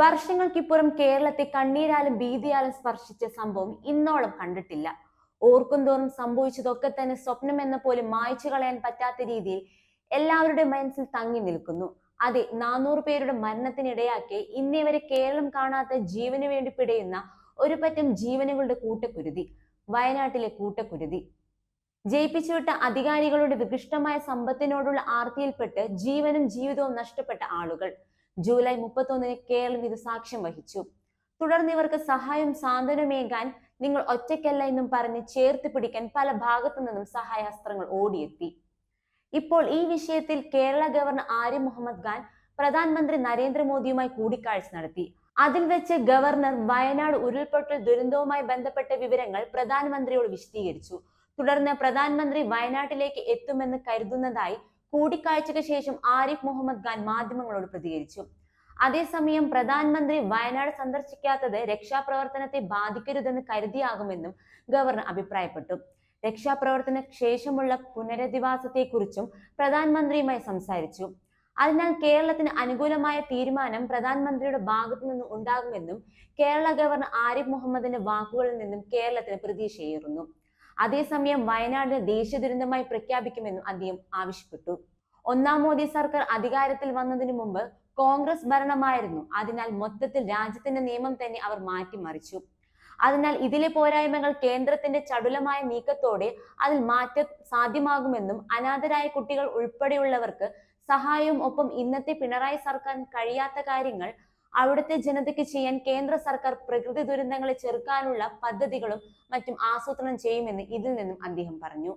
വർഷങ്ങൾക്കിപ്പുറം കേരളത്തെ കണ്ണീരാലും ഭീതിയാലും സ്പർശിച്ച സംഭവം ഇന്നോളം കണ്ടിട്ടില്ല. ഓർക്കുന്തോറും സംഭവിച്ചതൊക്കെ തന്നെ സ്വപ്നം എന്ന പോലെ മായ്ച്ചു കളയാൻ പറ്റാത്ത രീതിയിൽ എല്ലാവരുടെ മനസ്സിൽ തങ്ങി നിൽക്കുന്നു. അതെ നാനൂറ് പേരുടെ മരണത്തിനിടയാക്കി ഇന്നേ വരെ കേരളം കാണാത്ത ജീവന് വേണ്ടി പിടയുന്ന ഒരു പറ്റം ജീവനുകളുടെ കൂട്ടക്കുരുതി വയനാട്ടിലെ കൂട്ടക്കുരുതി. ജയിപ്പിച്ചുവിട്ട അധികാരികളുടെ വികൃഷ്ടമായ സമ്പത്തിനോടുള്ള ആർത്തിയിൽപ്പെട്ട് ജീവനും ജീവിതവും നഷ്ടപ്പെട്ട ആളുകൾ. ജൂലൈ മുപ്പത്തൊന്നിന് കേരളം ഇത് സാക്ഷ്യം വഹിച്ചു. തുടർന്ന് ഇവർക്ക് സഹായം സാന്ത്വനമേകാൻ നിങ്ങൾ ഒറ്റയ്ക്കല്ല എന്നും പറഞ്ഞ് ചേർത്ത് പിടിക്കാൻ പല ഭാഗത്തു നിന്നും സഹായാസ്ത്രങ്ങൾ ഓടിയെത്തി. ഇപ്പോൾ ഈ വിഷയത്തിൽ കേരള ഗവർണർ ആര്യ മുഹമ്മദ് ഖാൻ പ്രധാനമന്ത്രി നരേന്ദ്രമോദിയുമായി കൂടിക്കാഴ്ച നടത്തി. അതിൽ വെച്ച് ഗവർണർ വയനാട് ഉരുൾപൊട്ടൽ ദുരന്തവുമായി ബന്ധപ്പെട്ട വിവരങ്ങൾ പ്രധാനമന്ത്രിയോട് വിശദീകരിച്ചു. തുടർന്ന് പ്രധാനമന്ത്രി വയനാട്ടിലേക്ക് എത്തുമെന്ന് കരുതുന്നതായി കൂടിക്കാഴ്ചയ്ക്ക് ശേഷം ആരിഫ് മുഹമ്മദ് ഖാൻ മാധ്യമങ്ങളോട് പ്രതികരിച്ചു. അതേസമയം പ്രധാനമന്ത്രി വയനാട് സന്ദർശിക്കാത്തത് രക്ഷാപ്രവർത്തനത്തെ ബാധിക്കരുതെന്ന് കരുതിയാകുമെന്നും ഗവർണർ അഭിപ്രായപ്പെട്ടു. രക്ഷാപ്രവർത്തന ശേഷമുള്ള പുനരധിവാസത്തെക്കുറിച്ചും പ്രധാനമന്ത്രിയുമായി സംസാരിച്ചു. അതിനാൽ കേരളത്തിന് അനുകൂലമായ തീരുമാനം പ്രധാനമന്ത്രിയുടെ ഭാഗത്തു നിന്നും ഉണ്ടാകുമെന്നും കേരള ഗവർണർ ആരിഫ് മുഹമ്മദിന്റെ വാക്കുകളിൽ നിന്നും കേരളത്തിന് പ്രതീക്ഷയേറുന്നു. അതേസമയം വയനാടിനെ ദേശീയ ദുരന്തമായി പ്രഖ്യാപിക്കുമെന്നും അദ്ദേഹം ആവശ്യപ്പെട്ടു. ഒന്നാം മോദി സർക്കാർ അധികാരത്തിൽ വന്നതിനു മുമ്പ് കോൺഗ്രസ് ഭരണമായിരുന്നു. അതിനാൽ മൊത്തത്തിൽ രാജ്യത്തിന്റെ നിയമം തന്നെ അവർ മാറ്റിമറിച്ചു. അതിനാൽ ഇതിലെ പോരായ്മകൾ കേന്ദ്രത്തിന്റെ ചടുലമായ നീക്കത്തോടെ അതിൽ മാറ്റ സാധ്യമാകുമെന്നും അനാഥരായ കുട്ടികൾ ഉൾപ്പെടെയുള്ളവർക്ക് സഹായവും ഒപ്പം ഇന്നത്തെ പിണറായി സർക്കാർ കഴിയാത്ത കാര്യങ്ങൾ അവിടുത്തെ ജനതയ്ക്ക് ചെയ്യാൻ കേന്ദ്ര സർക്കാർ പ്രകൃതി ദുരന്തങ്ങളെ ചെറുക്കാനുള്ള പദ്ധതികളും മറ്റും ആസൂത്രണം ചെയ്യുമെന്ന് ഇതിൽ നിന്നും അദ്ദേഹം പറഞ്ഞു.